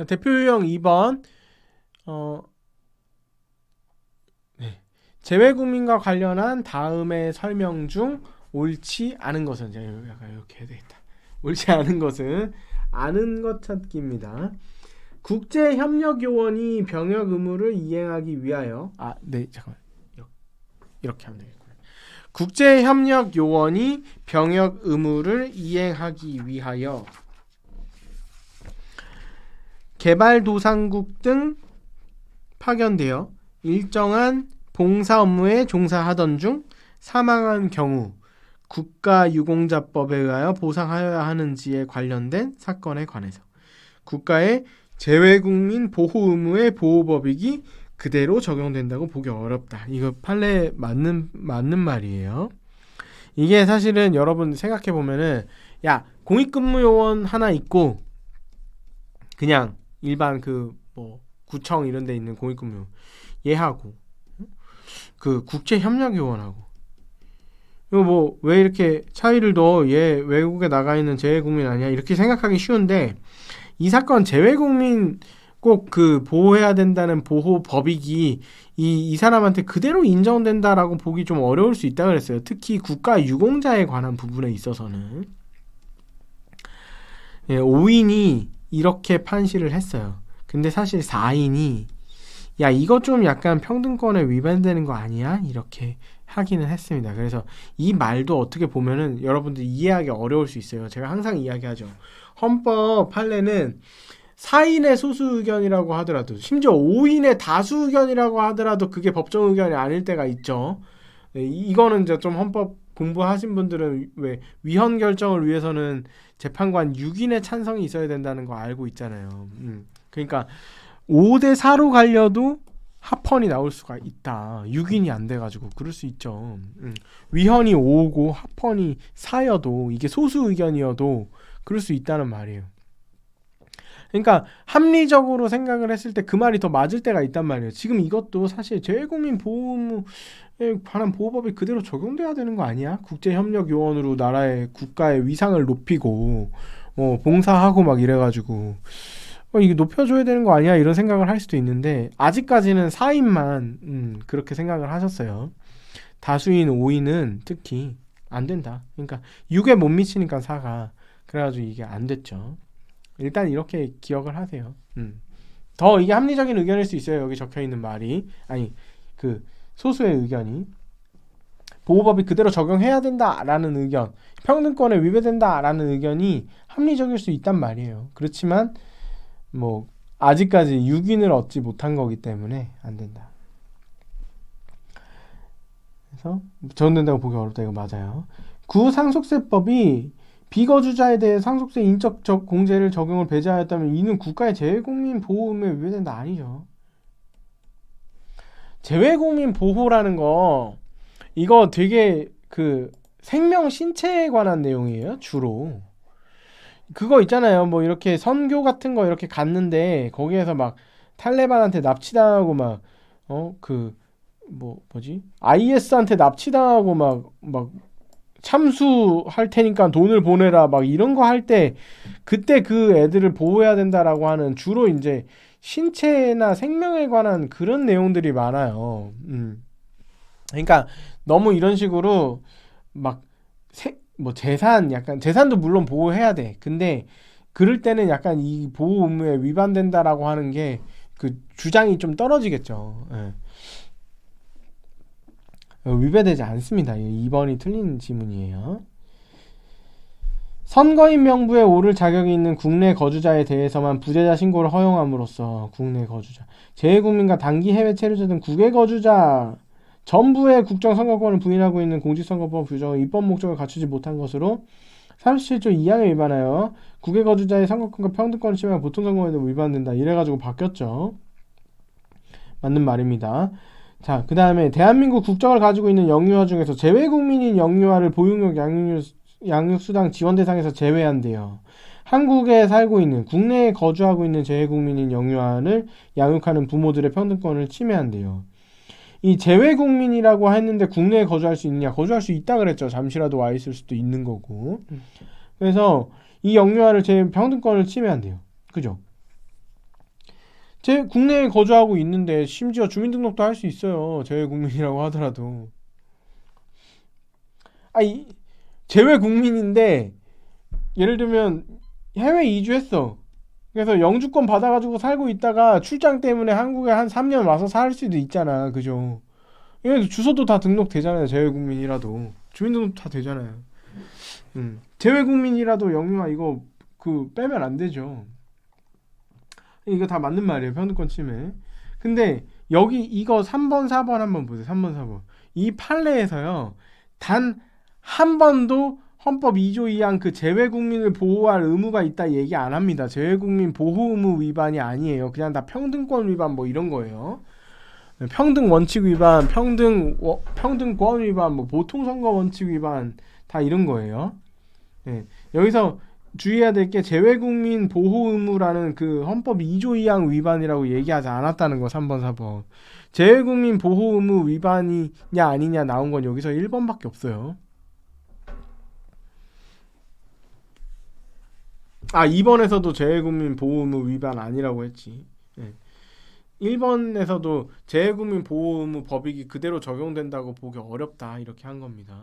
자, 대표 유형 2번 어 네. 재외국민과 관련한 다음의 설명 중 옳지 않은 것은 제가 약간 이렇게 해야 되겠다. 옳지 않은 것은 아는 것 찾기입니다. 국제 협력 요원이 병역 의무를 이행하기 위하여 아, 네, 잠깐만. 이렇게, 하면 되겠구나. 국제 협력 요원이 병역 의무를 이행하기 위하여 개발도상국 등 파견되어 일정한 봉사 업무에 종사하던 중 사망한 경우 국가유공자법에 의하여 보상하여야 하는지에 관련된 사건에 관해서 국가의 재외국민 보호 의무의 보호법익이 그대로 적용된다고 보기 어렵다. 이거 판례 맞는 맞는 말이에요. 이게 사실은 여러분 생각해 보면은 야 공익근무요원 하나 있고 그냥 일반 그 뭐 구청 이런 데 있는 공익근무 얘하고 그 국제협력요원하고. 이거 뭐 왜 이렇게 차이를 둬 얘 외국에 나가 있는 재외국민 아니야? 이렇게 생각하기 쉬운데 이 사건 재외국민 꼭 그 보호해야 된다는 보호 법익이 이, 이 사람한테 그대로 인정된다라고 보기 좀 어려울 수 있다 그랬어요. 특히 국가 유공자에 관한 부분에 있어서는. 예, 5인이 이렇게 판시를 했어요. 근데 사실 4인이 야 이거 좀 약간 평등권에 위반되는 거 아니야? 이렇게 하기는 했습니다. 그래서 이 말도 어떻게 보면은 여러분들 이해하기 어려울 수 있어요. 제가 항상 이야기하죠. 헌법 판례는 4인의 소수 의견이라고 하더라도 심지어 5인의 다수 의견이라고 하더라도 그게 법정 의견이 아닐 때가 있죠. 네, 이거는 이제 좀 헌법 공부하신 분들은 왜 위헌 결정을 위해서는 재판관 6인의 찬성이 있어야 된다는 거 알고 있잖아요. 음. 그러니까 5대 4로 갈려도 합헌이 나올 수가 있다. 6인이 안 돼가지고 그럴 수 있죠. 음. 위헌이 5고 합헌이 4여도 이게 소수 의견이어도 그럴 수 있다는 말이에요. 그러니까 합리적으로 생각을 했을 때 그 말이 더 맞을 때가 있단 말이에요. 지금 이것도 사실 재외국민 보호에 관한 보호법이 그대로 적용돼야 되는 거 아니야? 국제협력 요원으로 나라의 국가의 위상을 높이고 어, 봉사하고 막 이래가지고 어, 이게 높여줘야 되는 거 아니야? 이런 생각을 할 수도 있는데 아직까지는 4인만 음, 그렇게 생각을 하셨어요. 다수인 5인은 특히 안 된다. 그러니까 6에 못 미치니까 4가 그래가지고 이게 안 됐죠. 일단 이렇게 기억을 하세요. 음. 더 이게 합리적인 의견일 수 있어요. 여기 적혀 있는 말이 아니 그 소수의 의견이 보호법이 그대로 적용해야 된다라는 의견, 평등권에 위배된다라는 의견이 합리적일 수 있단 말이에요. 그렇지만 뭐 아직까지 6인을 얻지 못한 거기 때문에 안 된다. 그래서 적용된다고 보기 어렵다 이거 맞아요. 구상속세법이 비거주자에 대해 상속세 인적 공제를 적용을 배제하였다면 이는 국가의 재외국민 보호 의무에 위배된다 아니죠. 재외국민 보호라는 거 이거 되게 그 생명 신체에 관한 내용이에요 주로. 그거 있잖아요. 뭐 이렇게 선교 같은 거 이렇게 갔는데 거기에서 막 탈레반한테 납치당하고 막 어 그 뭐 뭐지 IS한테 납치당하고 막 막 참수할 테니까 돈을 보내라 막 이런 거 할 때 그때 그 애들을 보호해야 된다라고 하는 주로 이제 신체나 생명에 관한 그런 내용들이 많아요. 음. 그러니까 너무 이런 식으로 막뭐 재산 약간 재산도 물론 보호해야 돼. 근데 그럴 때는 약간 이 보호 의무에 위반된다라고 하는 게 그 주장이 좀 떨어지겠죠. 예. 위배되지 않습니다. 2번이 틀린 지문이에요. 선거인 명부에 오를 자격이 있는 국내 거주자에 대해서만 부재자 신고를 허용함으로써 국내 거주자, 재외국민과 단기 해외 체류자 등 국외 거주자 전부의 국정 선거권을 부인하고 있는 공직선거법 규정의 입법 목적을 갖추지 못한 것으로 37조 2항에 위반하여 국외 거주자의 선거권과 평등권을 침해한 보통선거에도 위반된다. 이래가지고 바뀌었죠. 맞는 말입니다. 자, 그 다음에 대한민국 국적을 가지고 있는 영유아 중에서 재외국민인 영유아를 보육력 양육, 양육수당 지원 대상에서 제외한대요. 한국에 살고 있는 국내에 거주하고 있는 재외국민인 영유아를 양육하는 부모들의 평등권을 침해한대요. 이 재외국민이라고 했는데 국내에 거주할 수 있느냐? 거주할 수 있다 그랬죠. 잠시라도 와 있을 수도 있는 거고. 그래서 이 영유아를 제 평등권을 침해한대요. 그죠? 제 국내에 거주하고 있는데 심지어 주민등록도 할 수 있어요. 재외국민이라고 하더라도. 아이 재외국민인데 예를 들면 해외 이주했어. 그래서 영주권 받아가지고 살고 있다가 출장 때문에 한국에 한 3년 와서 살 수도 있잖아. 그죠? 얘네도 주소도 다 등록되잖아요. 재외국민이라도. 주민등록 다 되잖아요. 음. 재외국민이라도 영유아 이거 그 빼면 안 되죠. 이거 다 맞는 말이에요. 평등권 침해. 근데 여기 이거 3번, 4번 한번 보세요. 3번, 4번. 이 판례에서요. 단 한 번도 헌법 2조 2항 그 재외국민을 보호할 의무가 있다 얘기 안 합니다. 재외국민 보호 의무 위반이 아니에요. 그냥 다 평등권 위반 뭐 이런 거예요. 평등 원칙 위반, 평등 워- 평등권 위반, 뭐 보통 선거 원칙 위반 다 이런 거예요. 네. 여기서 주의해야 될 게 재외국민 보호 의무라는 그 헌법 2조 2항 위반이라고 얘기하지 않았다는 거 3번 4번. 재외국민 보호 의무 위반이냐 아니냐 나온 건 여기서 1번밖에 없어요. 아 2번에서도 재외국민 보호 의무 위반 아니라고 했지. 예. 1번에서도 재외국민 보호 의무 법익이 그대로 적용된다고 보기 어렵다 이렇게 한 겁니다.